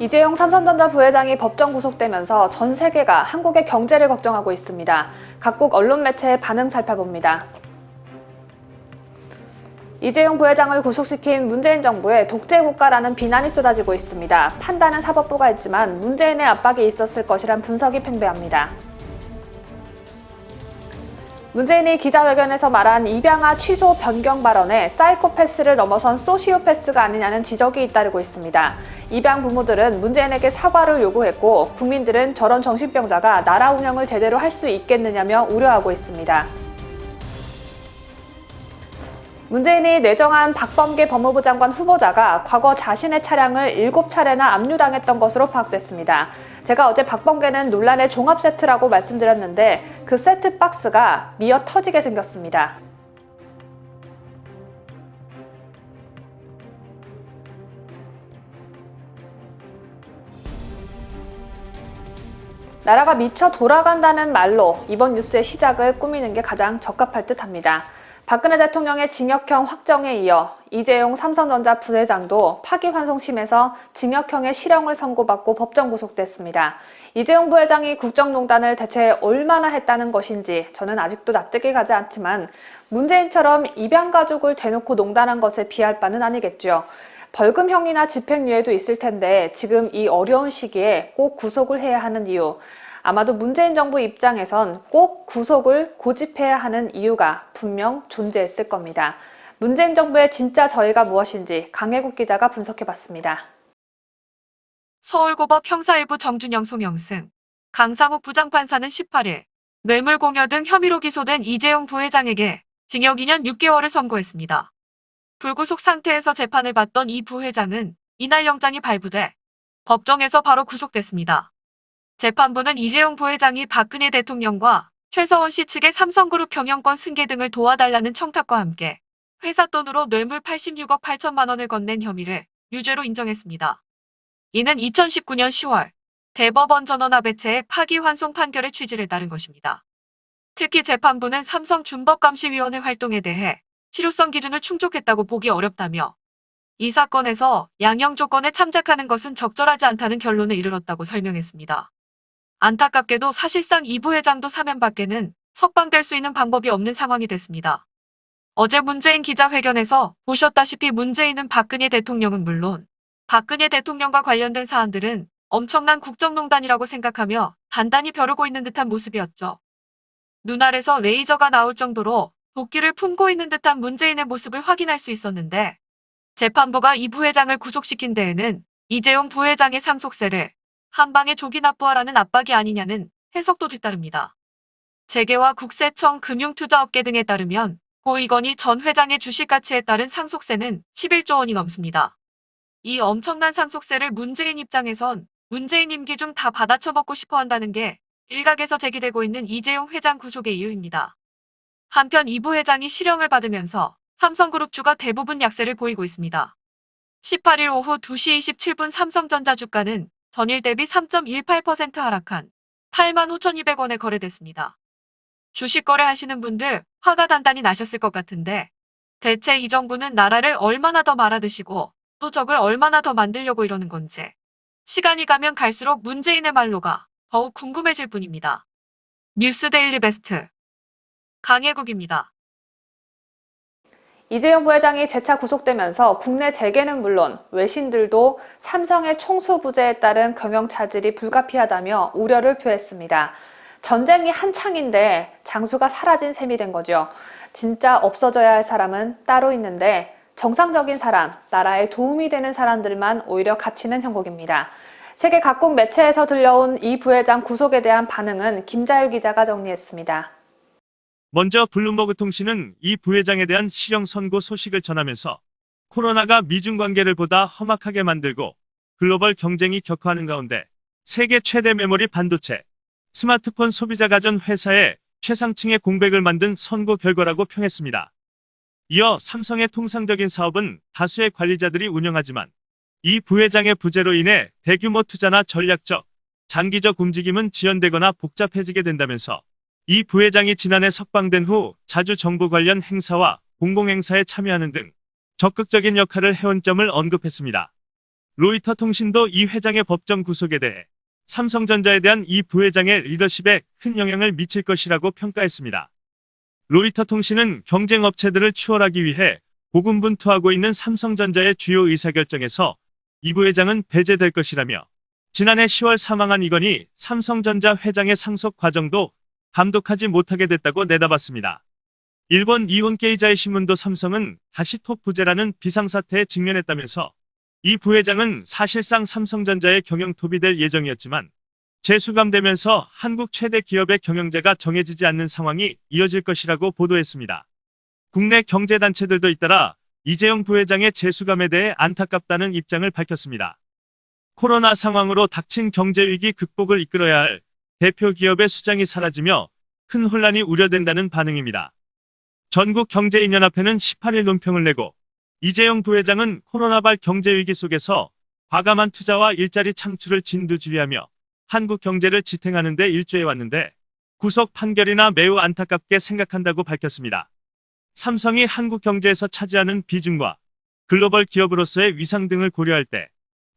이재용 삼성전자 부회장이 법정 구속되면서 전 세계가 한국의 경제를 걱정하고 있습니다. 각국 언론 매체의 반응 살펴봅니다. 이재용 부회장을 구속시킨 문재인 정부의 독재 국가라는 비난이 쏟아지고 있습니다. 판단은 사법부가 했지만 문재인의 압박이 있었을 것이란 분석이 팽배합니다. 문재인이 기자회견에서 말한 입양아 취소 변경 발언에 사이코패스를 넘어선 소시오패스가 아니냐는 지적이 잇따르고 있습니다. 입양 부모들은 문재인에게 사과를 요구했고 국민들은 저런 정신병자가 나라 운영을 제대로 할 수 있겠느냐며 우려하고 있습니다. 문재인이 내정한 박범계 법무부 장관 후보자가 과거 자신의 차량을 7차례나 압류당했던 것으로 파악됐습니다. 제가 어제 박범계는 논란의 종합 세트라고 말씀드렸는데 그 세트 박스가 미어 터지게 생겼습니다. 나라가 미쳐 돌아간다는 말로 이번 뉴스의 시작을 꾸미는 게 가장 적합할 듯 합니다. 박근혜 대통령의 징역형 확정에 이어 이재용 삼성전자 부회장도 파기환송심에서 징역형의 실형을 선고받고 법정 구속됐습니다. 이재용 부회장이 국정농단을 대체 얼마나 했다는 것인지 저는 아직도 납득이 가지 않지만 문재인처럼 입양 가족을 대놓고 농단한 것에 비할 바는 아니겠죠. 벌금형이나 집행유예도 있을 텐데 지금 이 어려운 시기에 꼭 구속을 해야 하는 이유 아마도 문재인 정부 입장에선 꼭 구속을 고집해야 하는 이유가 분명 존재했을 겁니다. 문재인 정부의 진짜 저희가 무엇인지 강혜국 기자가 분석해봤습니다. 서울고법 형사일부 정준영 송영승, 강상욱 부장판사는 18일 뇌물공여 등 혐의로 기소된 이재용 부회장에게 징역 2년 6개월을 선고했습니다. 불구속 상태에서 재판을 받던 이 부회장은 이날 영장이 발부돼 법정에서 바로 구속됐습니다. 재판부는 이재용 부회장이 박근혜 대통령과 최서원 씨 측의 삼성그룹 경영권 승계 등을 도와달라는 청탁과 함께 회사 돈으로 뇌물 86억 8천만 원을 건넨 혐의를 유죄로 인정했습니다. 이는 2019년 10월 대법원 전원합의체의 파기환송 판결의 취지를 따른 것입니다. 특히 재판부는 삼성 준법감시위원회 활동에 대해 실효성 기준을 충족했다고 보기 어렵다며 이 사건에서 양형 조건에 참작하는 것은 적절하지 않다는 결론에 이르렀다고 설명했습니다. 안타깝게도 사실상 이 부회장도 사면밖에는 석방될 수 있는 방법이 없는 상황이 됐습니다. 어제 문재인 기자회견에서 보셨다시피 문재인은 박근혜 대통령은 물론 박근혜 대통령과 관련된 사안들은 엄청난 국정농단이라고 생각하며 단단히 벼르고 있는 듯한 모습이었죠. 눈알에서 레이저가 나올 정도로 도끼를 품고 있는 듯한 문재인의 모습을 확인할 수 있었는데 재판부가 이 부회장을 구속시킨 데에는 이재용 부회장의 상속세를 한 방에 조기 납부하라는 압박이 아니냐는 해석도 뒤따릅니다. 재계와 국세청 금융투자업계 등에 따르면 고 이건희 전 회장의 주식 가치에 따른 상속세는 11조 원이 넘습니다. 이 엄청난 상속세를 문재인 입장에선 문재인 임기 중 다 받아쳐먹고 싶어 한다는 게 일각에서 제기되고 있는 이재용 회장 구속의 이유입니다. 한편 이 부 회장이 실형을 받으면서 삼성그룹 주가 대부분 약세를 보이고 있습니다. 18일 오후 2시 27분 삼성전자 주가는 전일 대비 3.18% 하락한 85,200원에 거래됐습니다. 주식 거래하시는 분들 화가 단단히 나셨을 것 같은데 대체 이 정부는 나라를 얼마나 더 말아드시고 또 적을 얼마나 더 만들려고 이러는 건지 시간이 가면 갈수록 문재인의 말로가 더욱 궁금해질 뿐입니다. 뉴스 데일리 베스트 강혜국입니다. 이재용 부회장이 재차 구속되면서 국내 재계는 물론 외신들도 삼성의 총수 부재에 따른 경영 차질이 불가피하다며 우려를 표했습니다. 전쟁이 한창인데 장수가 사라진 셈이 된 거죠. 진짜 없어져야 할 사람은 따로 있는데 정상적인 사람, 나라에 도움이 되는 사람들만 오히려 갇히는 형국입니다. 세계 각국 매체에서 들려온 이 부회장 구속에 대한 반응은 김자유 기자가 정리했습니다. 먼저 블룸버그 통신은 이 부회장에 대한 실형 선고 소식을 전하면서 코로나가 미중 관계를 보다 험악하게 만들고 글로벌 경쟁이 격화하는 가운데 세계 최대 메모리 반도체, 스마트폰 소비자 가전 회사의 최상층의 공백을 만든 선고 결과라고 평했습니다. 이어 삼성의 통상적인 사업은 다수의 관리자들이 운영하지만 이 부회장의 부재로 인해 대규모 투자나 전략적, 장기적 움직임은 지연되거나 복잡해지게 된다면서 이 부회장이 지난해 석방된 후 자주 정부 관련 행사와 공공행사에 참여하는 등 적극적인 역할을 해온 점을 언급했습니다. 로이터 통신도 이 회장의 법정 구속에 대해 삼성전자에 대한 이 부회장의 리더십에 큰 영향을 미칠 것이라고 평가했습니다. 로이터 통신은 경쟁 업체들을 추월하기 위해 고군분투하고 있는 삼성전자의 주요 의사결정에서 이 부회장은 배제될 것이라며 지난해 10월 사망한 이건희 삼성전자 회장의 상속 과정도 감독하지 못하게 됐다고 내다봤습니다. 일본 이혼 게이자의 신문도 삼성은 다시 톱 부재라는 비상사태에 직면했다면서 이 부회장은 사실상 삼성전자의 경영톱이 될 예정이었지만 재수감되면서 한국 최대 기업의 경영자가 정해지지 않는 상황이 이어질 것이라고 보도했습니다. 국내 경제단체들도 잇따라 이재용 부회장의 재수감에 대해 안타깝다는 입장을 밝혔습니다. 코로나 상황으로 닥친 경제위기 극복을 이끌어야 할 대표 기업의 수장이 사라지며 큰 혼란이 우려된다는 반응입니다. 전국경제인연합회는 18일 논평을 내고 이재용 부회장은 코로나발 경제위기 속에서 과감한 투자와 일자리 창출을 진두지휘하며 한국 경제를 지탱하는 데 일조해왔는데 구속 판결이나 매우 안타깝게 생각한다고 밝혔습니다. 삼성이 한국 경제에서 차지하는 비중과 글로벌 기업으로서의 위상 등을 고려할 때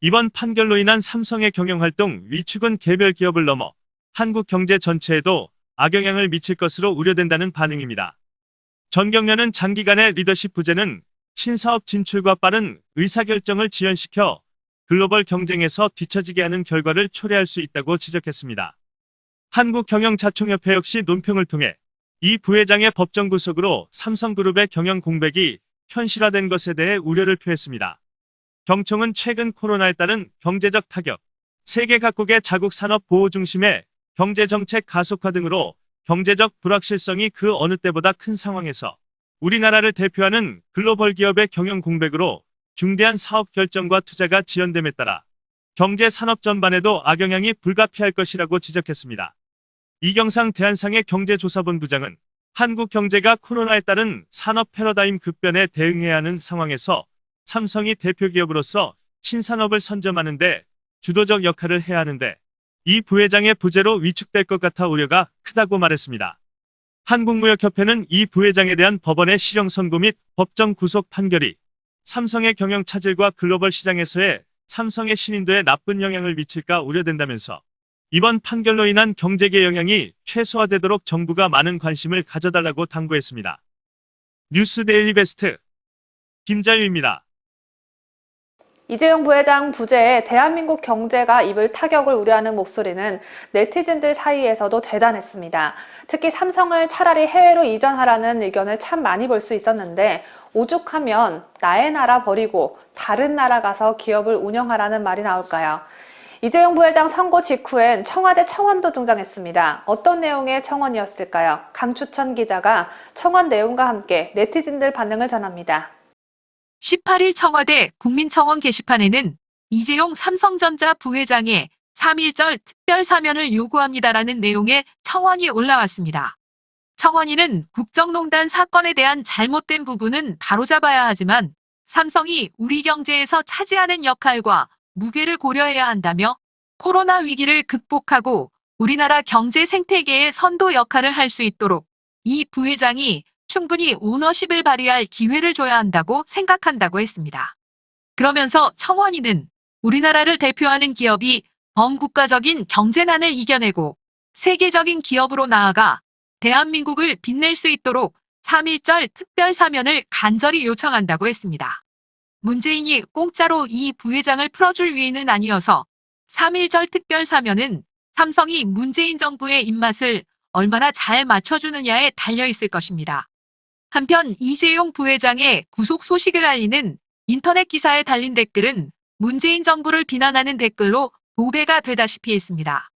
이번 판결로 인한 삼성의 경영활동 위축은 개별 기업을 넘어 한국 경제 전체에도 악영향을 미칠 것으로 우려된다는 반응입니다. 전경련은 장기간의 리더십 부재는 신사업 진출과 빠른 의사결정을 지연시켜 글로벌 경쟁에서 뒤처지게 하는 결과를 초래할 수 있다고 지적했습니다. 한국경영자총협회 역시 논평을 통해 이 부회장의 법정 구속으로 삼성그룹의 경영 공백이 현실화된 것에 대해 우려를 표했습니다. 경총은 최근 코로나에 따른 경제적 타격, 세계 각국의 자국 산업 보호 중심의 경제정책 가속화 등으로 경제적 불확실성이 그 어느 때보다 큰 상황에서 우리나라를 대표하는 글로벌 기업의 경영 공백으로 중대한 사업 결정과 투자가 지연됨에 따라 경제 산업 전반에도 악영향이 불가피할 것이라고 지적했습니다. 이경상 대한상의 경제조사본 부장은 한국 경제가 코로나에 따른 산업 패러다임 급변에 대응해야 하는 상황에서 삼성이 대표 기업으로서 신산업을 선점하는데 주도적 역할을 해야 하는데 이 부회장의 부재로 위축될 것 같아 우려가 크다고 말했습니다. 한국무역협회는 이 부회장에 대한 법원의 실형 선고 및 법정 구속 판결이 삼성의 경영 차질과 글로벌 시장에서의 삼성의 신인도에 나쁜 영향을 미칠까 우려된다면서 이번 판결로 인한 경제계 영향이 최소화되도록 정부가 많은 관심을 가져달라고 당부했습니다. 뉴스 데일리 베스트 김자유입니다. 이재용 부회장 부재에 대한민국 경제가 입을 타격을 우려하는 목소리는 네티즌들 사이에서도 대단했습니다. 특히 삼성을 차라리 해외로 이전하라는 의견을 참 많이 볼 수 있었는데 오죽하면 나의 나라 버리고 다른 나라 가서 기업을 운영하라는 말이 나올까요? 이재용 부회장 선고 직후엔 청와대 청원도 등장했습니다. 어떤 내용의 청원이었을까요? 강추천 기자가 청원 내용과 함께 네티즌들 반응을 전합니다. 18일 청와대 국민청원 게시판에는 이재용 삼성전자 부회장의 3.1절 특별 사면을 요구합니다라는 내용의 청원이 올라왔습니다. 청원인은 국정농단 사건에 대한 잘못된 부분은 바로잡아야 하지만 삼성이 우리 경제에서 차지하는 역할과 무게를 고려해야 한다며 코로나 위기를 극복하고 우리나라 경제 생태계의 선도 역할을 할 수 있도록 이 부회장이 충분히 오너십을 발휘할 기회를 줘야 한다고 생각한다고 했습니다. 그러면서 청원인은 우리나라를 대표하는 기업이 범국가적인 경제난을 이겨내고 세계적인 기업으로 나아가 대한민국을 빛낼 수 있도록 3.1절 특별 사면을 간절히 요청한다고 했습니다. 문재인이 공짜로 이 부회장을 풀어줄 위인은 아니어서 3.1절 특별 사면은 삼성이 문재인 정부의 입맛을 얼마나 잘 맞춰주느냐에 달려 있을 것입니다. 한편 이재용 부회장의 구속 소식을 알리는 인터넷 기사에 달린 댓글은 문재인 정부를 비난하는 댓글로 도배가 되다시피 했습니다.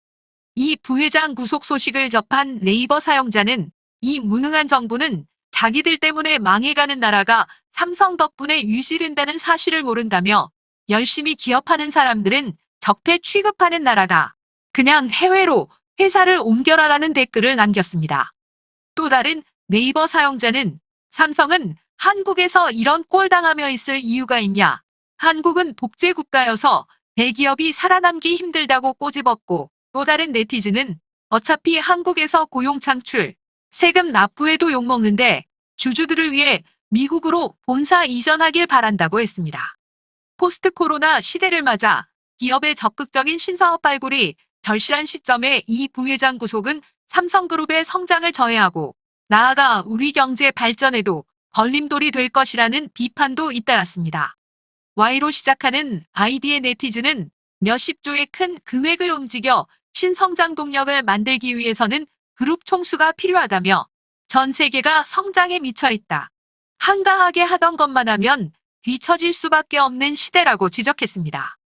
이 부회장 구속 소식을 접한 네이버 사용자는 이 무능한 정부는 자기들 때문에 망해가는 나라가 삼성 덕분에 유지된다는 사실을 모른다며 열심히 기업하는 사람들은 적폐 취급하는 나라다. 그냥 해외로 회사를 옮겨라라는 댓글을 남겼습니다. 또 다른 네이버 사용자는 삼성은 한국에서 이런 꼴 당하며 있을 이유가 있냐? 한국은 독재 국가여서 대기업이 살아남기 힘들다고 꼬집었고 또 다른 네티즌은 어차피 한국에서 고용 창출, 세금 납부에도 욕먹는데 주주들을 위해 미국으로 본사 이전하길 바란다고 했습니다. 포스트 코로나 시대를 맞아 기업의 적극적인 신사업 발굴이 절실한 시점에 이 부회장 구속은 삼성그룹의 성장을 저해하고 나아가 우리 경제 발전에도 걸림돌이 될 것이라는 비판도 잇따랐습니다. Y로 시작하는 아이디의 네티즌은 몇십 조의 큰 금액을 움직여 신성장 동력을 만들기 위해서는 그룹 총수가 필요하다며 전 세계가 성장에 미쳐 있다. 한가하게 하던 것만 하면 뒤처질 수밖에 없는 시대라고 지적했습니다.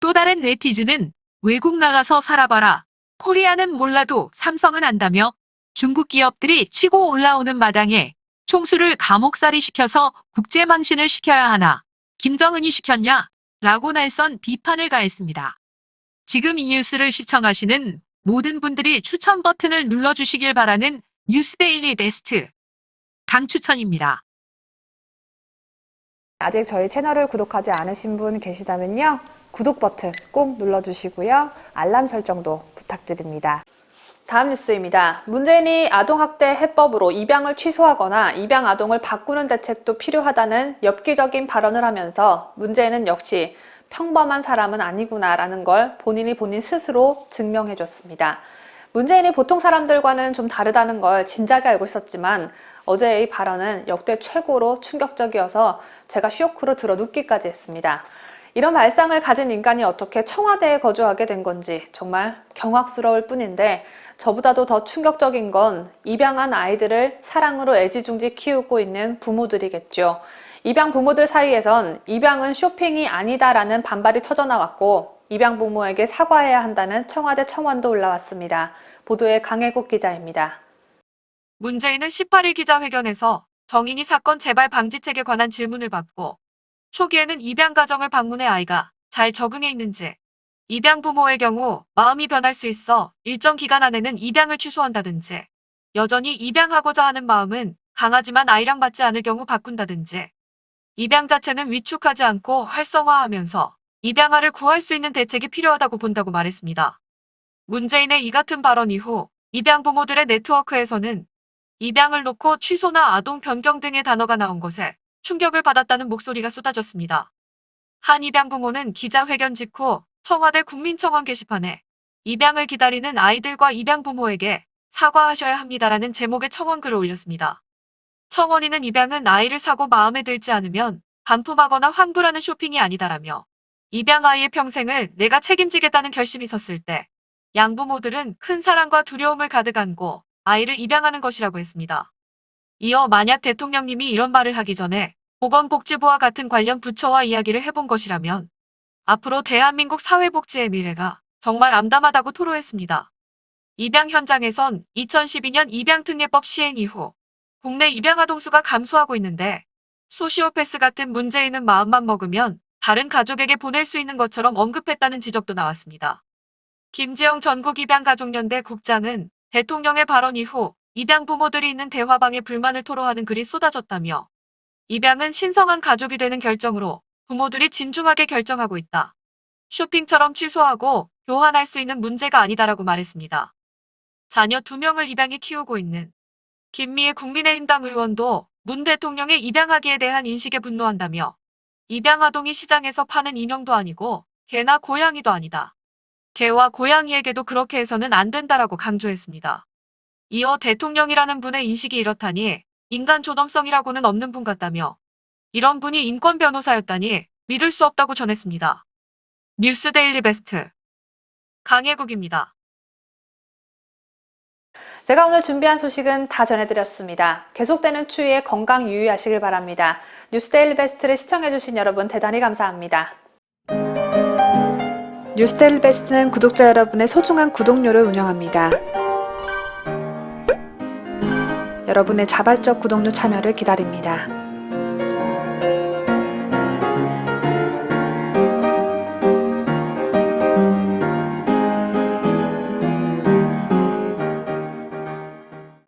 또 다른 네티즌은 외국 나가서 살아봐라. 코리아는 몰라도 삼성은 안다며 중국 기업들이 치고 올라오는 마당에 총수를 감옥살이 시켜서 국제망신을 시켜야 하나. 김정은이 시켰냐? 라고 날선 비판을 가했습니다. 지금 이 뉴스를 시청하시는 모든 분들이 추천 버튼을 눌러주시길 바라는 뉴스데일리 베스트 강추천입니다. 아직 저희 채널을 구독하지 않으신 분 계시다면요. 구독 버튼 꼭 눌러주시고요. 알람 설정도 부탁드립니다. 다음 뉴스입니다. 문재인이 아동학대 해법으로 입양을 취소하거나 입양 아동을 바꾸는 대책도 필요하다는 엽기적인 발언을 하면서 문재인은 역시 평범한 사람은 아니구나라는 걸 본인이 본인 스스로 증명해 줬습니다. 문재인이 보통 사람들과는 좀 다르다는 걸 진작에 알고 있었지만 어제의 이 발언은 역대 최고로 충격적이어서 제가 쇼크로 들어 눕기까지 했습니다. 이런 발상을 가진 인간이 어떻게 청와대에 거주하게 된 건지 정말 경악스러울 뿐인데 저보다도 더 충격적인 건 입양한 아이들을 사랑으로 애지중지 키우고 있는 부모들이겠죠. 입양 부모들 사이에선 입양은 쇼핑이 아니다라는 반발이 터져나왔고 입양 부모에게 사과해야 한다는 청와대 청원도 올라왔습니다. 보도에 강혜국 기자입니다. 문재인은 18일 기자회견에서 정인이 사건 재발 방지책에 관한 질문을 받고 초기에는 입양 가정을 방문해 아이가 잘 적응해 있는지, 입양 부모의 경우 마음이 변할 수 있어 일정 기간 안에는 입양을 취소한다든지, 여전히 입양하고자 하는 마음은 강하지만 아이랑 맞지 않을 경우 바꾼다든지, 입양 자체는 위축하지 않고 활성화하면서 입양아를 구할 수 있는 대책이 필요하다고 본다고 말했습니다. 문재인의 이 같은 발언 이후 입양 부모들의 네트워크에서는 입양을 놓고 취소나 아동 변경 등의 단어가 나온 것에 충격을 받았다는 목소리가 쏟아졌습니다. 한 입양 부모는 기자회견 직후 청와대 국민청원 게시판에 입양을 기다리는 아이들과 입양 부모에게 사과하셔야 합니다라는 제목의 청원글을 올렸습니다. 청원인은 입양은 아이를 사고 마음에 들지 않으면 반품하거나 환불하는 쇼핑이 아니다라며 입양 아이의 평생을 내가 책임지겠다는 결심이 섰을 때 양부모들은 큰 사랑과 두려움을 가득 안고 아이를 입양하는 것이라고 했습니다. 이어 만약 대통령님이 이런 말을 하기 전에 보건복지부와 같은 관련 부처와 이야기를 해본 것이라면 앞으로 대한민국 사회복지의 미래가 정말 암담하다고 토로했습니다. 입양 현장에선 2012년 입양특례법 시행 이후 국내 입양아동 수가 감소하고 있는데 소시오패스 같은 문제있는 마음만 먹으면 다른 가족에게 보낼 수 있는 것처럼 언급했다는 지적도 나왔습니다. 김지영 전국입양가족연대 국장은 대통령의 발언 이후 입양 부모들이 있는 대화방에 불만을 토로하는 글이 쏟아졌다며 입양은 신성한 가족이 되는 결정으로 부모들이 진중하게 결정하고 있다. 쇼핑처럼 취소하고 교환할 수 있는 문제가 아니다라고 말했습니다. 자녀 두 명을 입양해 키우고 있는 김미애 국민의힘당 의원도 문 대통령의 입양하기에 대한 인식에 분노한다며 입양아동이 시장에서 파는 인형도 아니고 개나 고양이도 아니다. 개와 고양이에게도 그렇게 해서는 안 된다라고 강조했습니다. 이어 대통령이라는 분의 인식이 이렇다니 인간 조dom성이라고는 없는 분 같다며 이런 분이 인권 변호사였다니 믿을 수 없다고 전했습니다. 뉴스 데일리 베스트 강혜국입니다. 제가 오늘 준비한 소식은 다 전해드렸습니다. 계속되는 추위에 건강 유의하시길 바랍니다. 뉴스데일리 베스트를 시청해주신 여러분 대단히 감사합니다. 뉴스데일리 베스트는 구독자 여러분의 소중한 구독료를 운영합니다. 여러분의 자발적 구독료 참여를 기다립니다.